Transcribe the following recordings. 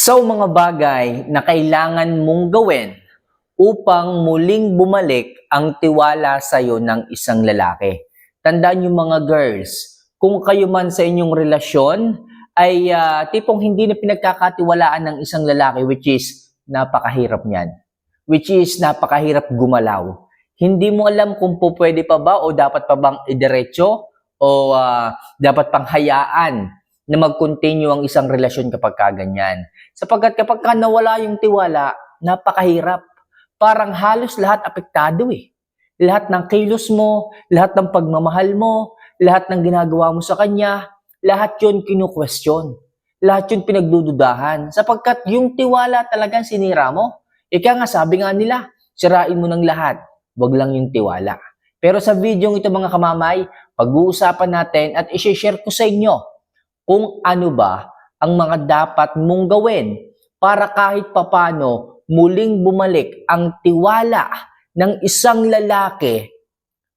So mga bagay na kailangan mong gawin upang muling bumalik ang tiwala sa iyo ng isang lalaki. Tandaan niyo mga girls, kung kayo man sa inyong relasyon ay ah, tipong hindi na pinagkakatiwalaan ng isang lalaki which is napakahirap niyan. Which is napakahirap gumalaw. Hindi mo alam kung po pwede pa ba o dapat pa bang idiretso o ah, dapat pang hayaan na mag-continue ang isang relasyon kapag kaganyan. Sapagkat kapag ka nawala yung tiwala, napakahirap. Parang halos lahat apektado eh. Lahat ng kilos mo, lahat ng pagmamahal mo, lahat ng ginagawa mo sa kanya, lahat yun kinu-question. Lahat yun pinagdududahan. Sapagkat yung tiwala talagang sinira mo. Ika nga sabi nga nila, sirain mo ng lahat, wag lang yung tiwala. Pero sa video ito mga kamamay, pag-uusapan natin at isi-share ko sa inyo kung ano ba ang mga dapat mong gawin para kahit papano muling bumalik ang tiwala ng isang lalaki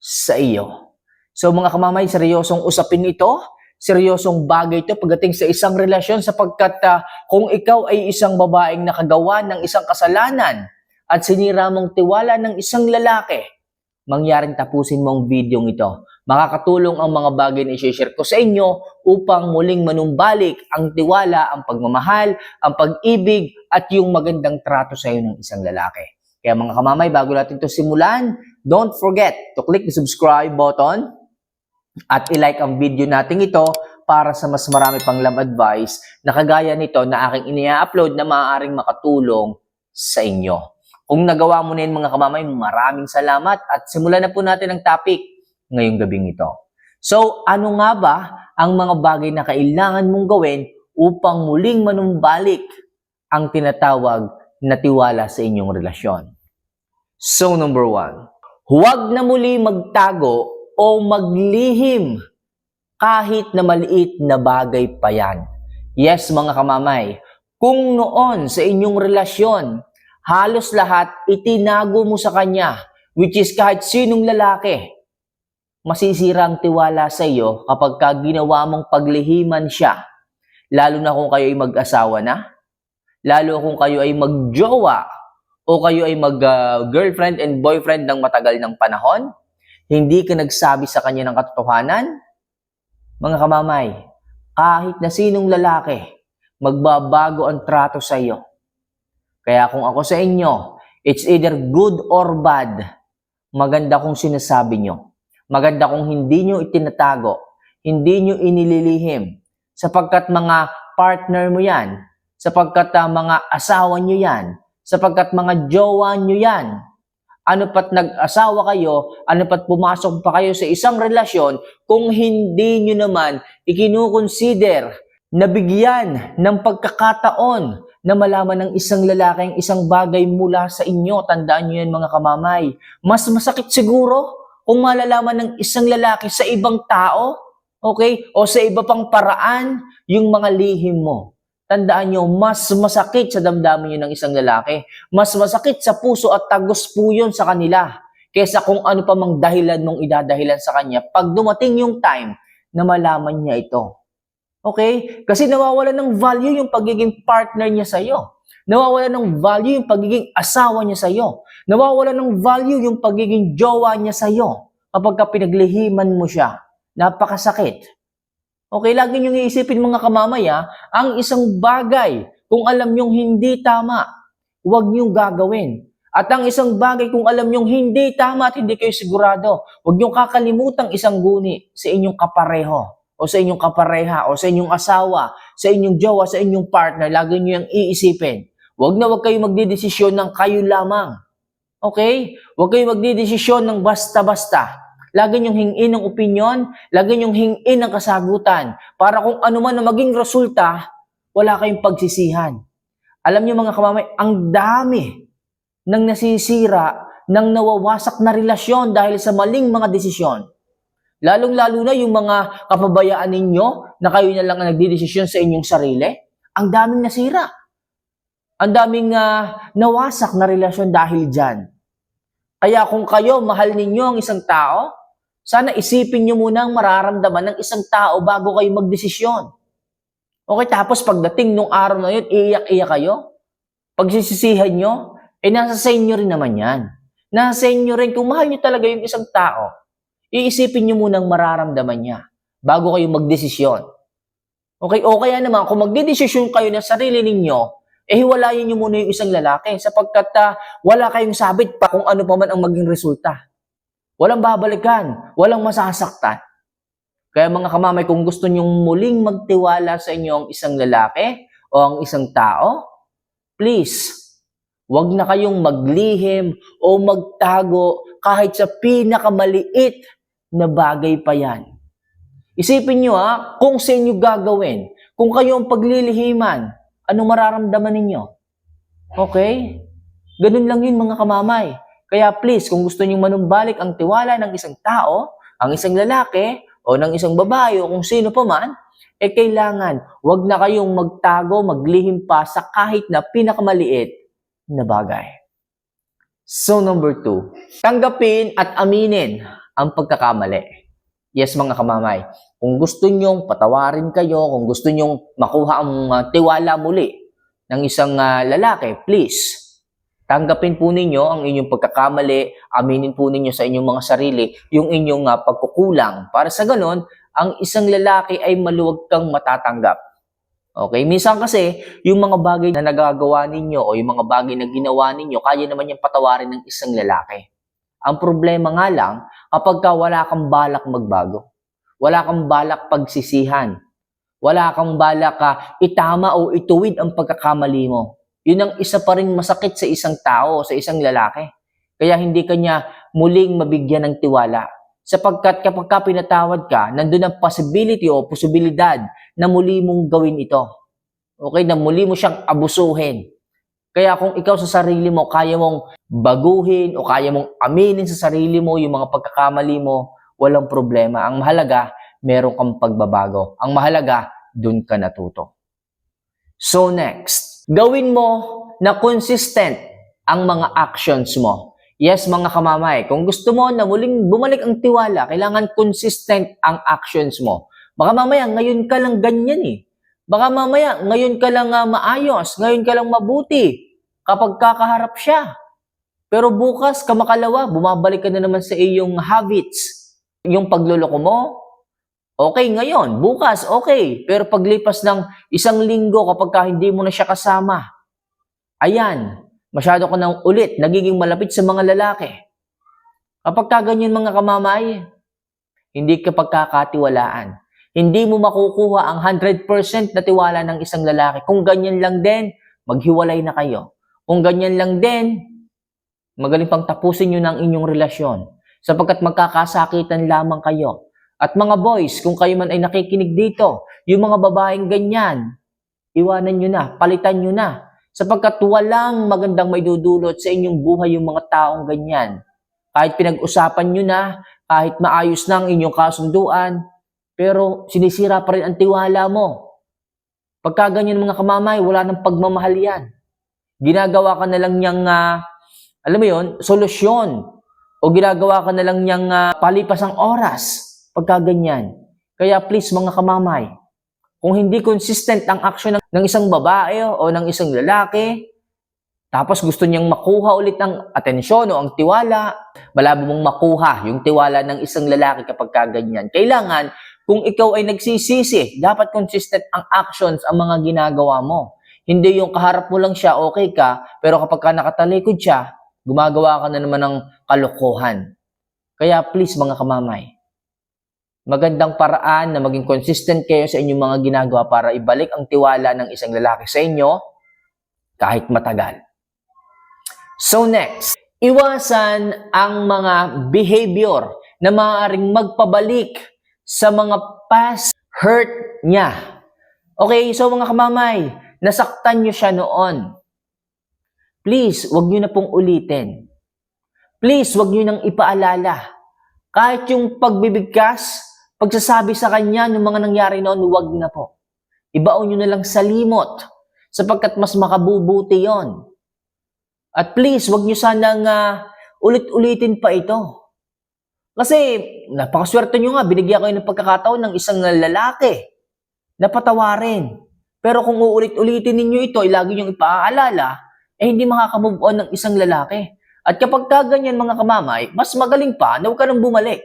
sa iyo. So mga kamamay, seryosong usapin ito, seryosong bagay ito pagdating sa isang relasyon sapagkat ah, kung ikaw ay isang babaeng nakagawa ng isang kasalanan at sinira mong tiwala ng isang lalaki, mangyaring tapusin mo ang video ito. Makakatulong ang mga bagay na i-share ko sa inyo upang muling manumbalik ang tiwala, ang pagmamahal, ang pag-ibig at yung magandang trato sa iyo ng isang lalaki. Kaya mga kamamay, bago natin ito simulan, don't forget to click the subscribe button at i-like ang video natin ito para sa mas marami pang love advice na kagaya nito na aking inia-upload na maaaring makatulong sa inyo. Kung nagawa mo na yun mga kamamay, maraming salamat at simulan na po natin ang topic ngayong gabing ito. So, ano nga ba ang mga bagay na kailangan mong gawin upang muling manumbalik ang tinatawag na tiwala sa inyong relasyon? So, number one, huwag na muli magtago o maglihim kahit na maliit na bagay pa yan. Yes, mga kamamay, kung noon sa inyong relasyon, halos lahat itinago mo sa kanya, which is kahit sinong lalaki, masisira ang tiwala sa iyo kapag ka ginawa mong paglihiman siya. Lalo na kung kayo ay mag-asawa na, lalo kung kayo ay magjowa, o kayo ay mag-girlfriend and boyfriend ng matagal ng panahon, hindi ka nagsabi sa kanya ng katotohanan, mga kamamay, kahit na sinong lalaki, magbabago ang trato sa iyo. Kaya kung ako sa inyo, it's either good or bad, maganda kung sinasabi nyo. Maganda kung hindi nyo itinatago, hindi nyo inililihim, sapagkat mga partner mo yan, sapagkat ah, mga asawa nyo yan, sapagkat mga jowa nyo yan. Ano pat nag-asawa kayo, ano pat pumasok pa kayo sa isang relasyon kung hindi nyo naman ikinukonsider na bigyan ng pagkakataon na malaman ng isang lalaki ang isang bagay mula sa inyo. Tandaan nyo yan mga kamamay. Mas masakit siguro kung malalaman ng isang lalaki sa ibang tao, okay, o sa iba pang paraan, yung mga lihim mo. Tandaan nyo, mas masakit sa damdamin nyo ng isang lalaki. Mas masakit sa puso at tagos po yun sa kanila. Kesa kung ano pa mang dahilan mong idadahilan sa kanya pag dumating yung time na malaman niya ito. Okay? Kasi nawawala ng value yung pagiging partner niya sa iyo. Nawawala ng value yung pagiging asawa niya sa iyo. Nawawala ng value yung pagiging jowa niya sa iyo kapag ka pinaglihiman mo siya. Napakasakit. Okay, lagi niyong iisipin mga kamamaya, ang isang bagay, kung alam niyong hindi tama, huwag niyong gagawin. At ang isang bagay, kung alam niyong hindi tama at hindi kayo sigurado, huwag niyong kakalimutang isang guni sa inyong kapareho o sa inyong kapareha o sa inyong asawa, sa inyong jowa, sa inyong partner, lagi niyo yung iisipin. Huwag na huwag kayo magdidesisyon ng kayo lamang. Okay? Huwag kayo magdidesisyon ng basta-basta. Lagi niyong hingin ng opinion, lagi niyong hingin ng kasagutan para kung ano man na maging resulta, wala kayong pagsisihan. Alam niyo mga kamamay, ang dami ng nasisira, ng nawawasak na relasyon dahil sa maling mga desisyon. Lalong-lalo na yung mga kapabayaan ninyo na kayo na lang ang nagdidesisyon sa inyong sarili. Ang daming nasira. Ang daming ah, nawasak na relasyon dahil dyan. Kaya kung kayo, mahal ninyo ang isang tao, sana isipin nyo muna ang mararamdaman ng isang tao bago kayo magdesisyon. Okay, tapos pagdating nung araw na yun, iiyak-iyak kayo? Pagsisisihan nyo? Eh, nasa sa inyo rin naman yan. Nasa inyo rin, kung mahal nyo talaga yung isang tao, iisipin nyo munang mararamdaman niya bago kayo magdesisyon. Okay, o kaya naman, kung magdedesisyon kayo ng sarili ninyo, eh hiwalayin nyo muna yung isang lalaki sapagkat ah, wala kayong sabit pa kung ano pa man ang maging resulta. Walang babalikan, walang masasaktan. Kaya mga kamamay, kung gusto nyong muling magtiwala sa inyo ang isang lalaki o ang isang tao, please, wag na kayong maglihim o magtago kahit sa pinakamaliit na bagay pa yan. Isipin nyo ha, kung sa inyo gagawin, kung kayo ang paglilihiman, anong mararamdaman ninyo? Okay? Ganun lang yun mga kamamay. Kaya please, kung gusto nyong manumbalik ang tiwala ng isang tao, ang isang lalaki, o ng isang babae, o kung sino pa man, eh kailangan, wag na kayong magtago, maglihim pa sa kahit na pinakamaliit na bagay. So number two, tanggapin at aminin ang pagkakamali. Yes, mga kamamay. Kung gusto nyong patawarin kayo, kung gusto nyong makuha ang uh, tiwala muli ng isang uh, lalaki, please, tanggapin po ninyo ang inyong pagkakamali, aminin po ninyo sa inyong mga sarili yung inyong uh, pagkukulang. Para sa ganon, ang isang lalaki ay maluwag kang matatanggap. Okay? Minsan kasi, yung mga bagay na nagagawa ninyo o yung mga bagay na ginawa ninyo, kaya naman yung patawarin ng isang lalaki. Ang problema nga lang, kapag ka wala kang balak magbago, wala kang balak pagsisihan, wala kang balak ka itama o ituwid ang pagkakamali mo, yun ang isa pa rin masakit sa isang tao, sa isang lalaki. Kaya hindi kanya muling mabigyan ng tiwala. Sapagkat kapag ka pinatawad ka, nandun ang possibility o posibilidad na muli mong gawin ito. Okay, na muli mo siyang abusuhin. Kaya kung ikaw sa sarili mo, kaya mong baguhin o kaya mong aminin sa sarili mo yung mga pagkakamali mo, walang problema. Ang mahalaga, meron kang pagbabago. Ang mahalaga, dun ka natuto. So next, gawin mo na consistent ang mga actions mo. Yes, mga kamamay, kung gusto mo na muling bumalik ang tiwala, kailangan consistent ang actions mo. Baka mamaya, ngayon ka lang ganyan eh. Baka mamaya, ngayon ka lang uh, maayos, ngayon ka lang mabuti kapag kakaharap siya. Pero bukas, kamakalawa, bumabalik ka na naman sa iyong habits. Yung pagluloko mo, okay ngayon, bukas, okay. Pero paglipas ng isang linggo kapag ka hindi mo na siya kasama, ayan, masyado ka nang ulit, nagiging malapit sa mga lalaki. Kapag ka ganyan mga kamamay, hindi ka pagkakatiwalaan. Hindi mo makukuha ang 100% na tiwala ng isang lalaki. Kung ganyan lang din, maghiwalay na kayo. Kung ganyan lang din, magaling pang tapusin nyo ng inyong relasyon sapagkat magkakasakitan lamang kayo. At mga boys, kung kayo man ay nakikinig dito, yung mga babaeng ganyan, iwanan nyo na, palitan nyo na, sapagkat walang magandang may dudulot sa inyong buhay yung mga taong ganyan. Kahit pinag-usapan nyo na, kahit maayos na ang inyong kasunduan, pero sinisira pa rin ang tiwala mo. Pagka ganyan mga kamamay, wala nang pagmamahal yan. Ginagawa ka na lang niyang, uh, alam mo yon solusyon. O ginagawa ka na lang niyang uh, palipas ang oras. Pagka ganyan. Kaya please mga kamamay, kung hindi consistent ang action ng, ng isang babae o ng isang lalaki, tapos gusto niyang makuha ulit ang atensyon o ang tiwala, malabo mong makuha yung tiwala ng isang lalaki kapag kaganyan. Kailangan, kung ikaw ay nagsisisi, dapat consistent ang actions ang mga ginagawa mo. Hindi yung kaharap mo lang siya, okay ka, pero kapag ka nakatalikod siya, gumagawa ka na naman ng kalokohan. Kaya please mga kamamay, magandang paraan na maging consistent kayo sa inyong mga ginagawa para ibalik ang tiwala ng isang lalaki sa inyo kahit matagal. So next, iwasan ang mga behavior na maaaring magpabalik sa mga past hurt niya. Okay, so mga kamamay, nasaktan niyo siya noon. Please, wag niyo na pong ulitin. Please, wag niyo nang ipaalala. Kahit yung pagbibigkas, pagsasabi sa kanya ng mga nangyari noon, wag na po. Ibaon nyo na lang sa limot sapagkat mas makabubuti yon. At please, wag nyo sanang uh, ulit-ulitin pa ito. Kasi napakaswerte nyo nga, binigyan kayo ng pagkakataon ng isang lalaki na patawarin. Pero kung uulit-ulitin ninyo ito, ay lagi niyong ipaaalala, eh hindi makaka-move on ng isang lalaki. At kapag ka ganyan mga kamamay, mas magaling pa na huwag ka nang bumalik.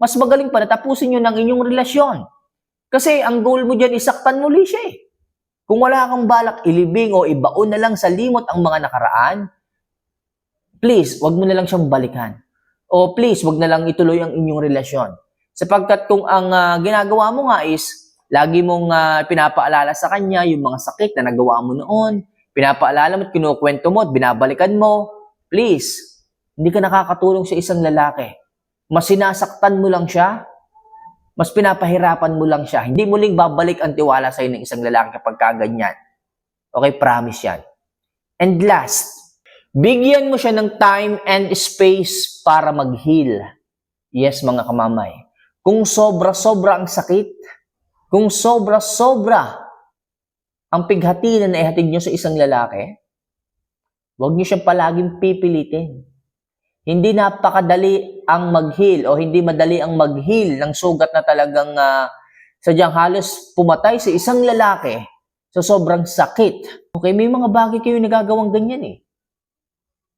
Mas magaling pa na tapusin nyo ng inyong relasyon. Kasi ang goal mo dyan, isaktan muli siya eh. Kung wala kang balak ilibing o ibaon na lang sa limot ang mga nakaraan, please, wag mo na lang siyang balikan. O please, wag na lang ituloy ang inyong relasyon. Sapagkat kung ang ah, ginagawa mo nga is, lagi mong ah, pinapaalala sa kanya yung mga sakit na nagawa mo noon, pinapaalala mo at kinukwento mo at binabalikan mo, please, hindi ka nakakatulong sa isang lalaki. Mas sinasaktan mo lang siya, mas pinapahirapan mo lang siya. Hindi muling babalik ang tiwala sa'yo ng isang lalaki kapag kaganyan. Okay, promise yan. And last, bigyan mo siya ng time and space para mag-heal. Yes, mga kamamay. Kung sobra-sobra ang sakit, kung sobra-sobra ang pighati na naihatid nyo sa isang lalaki, huwag nyo siyang palaging pipilitin. Hindi napakadali ang mag-heal o hindi madali ang mag-heal ng sugat na talagang ah, sadyang halos pumatay sa isang lalaki sa sobrang sakit. Okay, may mga bagay kayo nagagawang ganyan eh.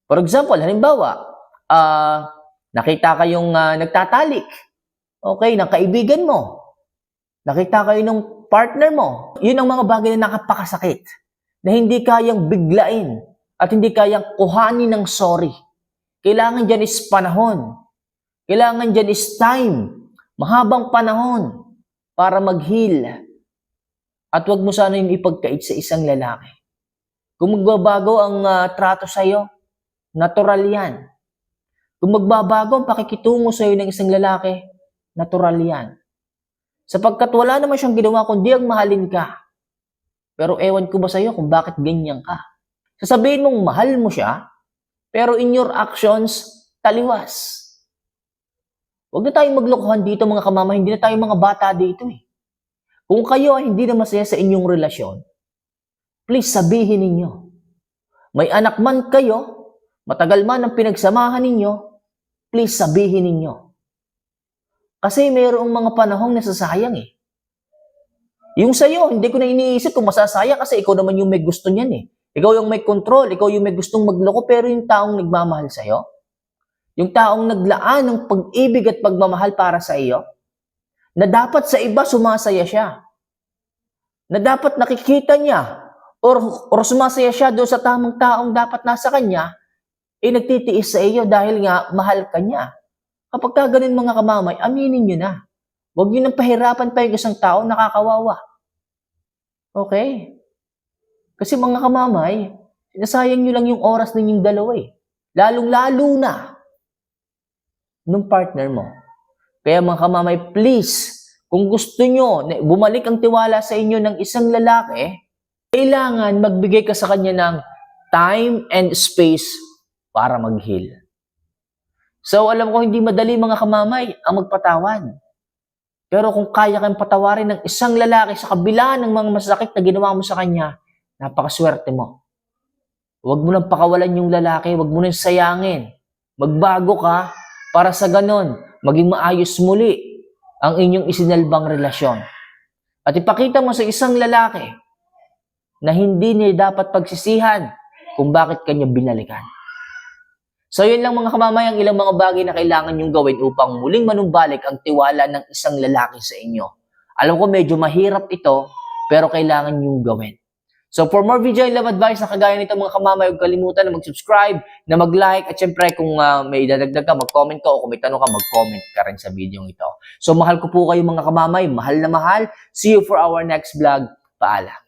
For example, halimbawa, ah nakita kayong ah, nagtatalik. Okay, ng kaibigan mo. Nakita kayo ng partner mo. Yun ang mga bagay na nakapakasakit. Na hindi kayang biglain at hindi kayang kuhanin ng sorry. Kailangan dyan is panahon. Kailangan dyan is time. Mahabang panahon para mag-heal. At wag mo sana yung ipagkait sa isang lalaki. Kung magbabago ang ah, trato sa'yo, natural yan. Kung magbabago ang pakikitungo sa'yo ng isang lalaki, natural yan. Sapagkat wala naman siyang ginawa kundi ang mahalin ka. Pero ewan ko ba sa'yo kung bakit ganyan ka. Sasabihin mong mahal mo siya, pero in your actions, taliwas. Huwag na tayong maglokohan dito mga kamama, hindi na tayo mga bata dito eh. Kung kayo ay hindi na masaya sa inyong relasyon, please sabihin ninyo. May anak man kayo, matagal man ang pinagsamahan ninyo, please sabihin ninyo. Kasi mayroong mga panahong nasasayang eh. Yung sa'yo, hindi ko na iniisip kung masasayang kasi ikaw naman yung may gusto niyan eh. Ikaw yung may control, ikaw yung may gustong magloko, pero yung taong nagmamahal sa'yo, yung taong naglaan ng pag-ibig at pagmamahal para sa iyo, na dapat sa iba sumasaya siya, na dapat nakikita niya, or, or sumasaya siya doon sa tamang taong dapat nasa kanya, eh nagtitiis sa iyo dahil nga mahal ka niya. Kapag ka ganun mga kamamay, aminin niyo na. Huwag niyo nang pahirapan pa yung isang tao nakakawawa. Okay? Kasi mga kamamay, sinasayang nyo lang yung oras ninyong dalawa eh. Lalong-lalo na nung partner mo. Kaya mga kamamay, please, kung gusto nyo bumalik ang tiwala sa inyo ng isang lalaki, kailangan magbigay ka sa kanya ng time and space para mag-heal. So, alam ko hindi madali mga kamamay ang magpatawad. Pero kung kaya kang patawarin ng isang lalaki sa kabila ng mga masakit na ginawa mo sa kanya, napakaswerte mo. Huwag mo nang pakawalan yung lalaki, huwag mo nang sayangin. Magbago ka para sa ganon, maging maayos muli ang inyong isinalbang relasyon. At ipakita mo sa isang lalaki na hindi niya dapat pagsisihan kung bakit kanya binalikan. So yun lang mga kamamayang ilang mga bagay na kailangan yung gawin upang muling manumbalik ang tiwala ng isang lalaki sa inyo. Alam ko medyo mahirap ito, pero kailangan yung gawin. So for more video and love advice na kagaya nito mga kamamay, huwag kalimutan na mag-subscribe, na mag-like, at syempre kung ah, may idadagdag ka, mag-comment ka, o kung may tanong ka, mag-comment ka rin sa video ito. So mahal ko po kayo mga kamamay, mahal na mahal. See you for our next vlog. Paalam.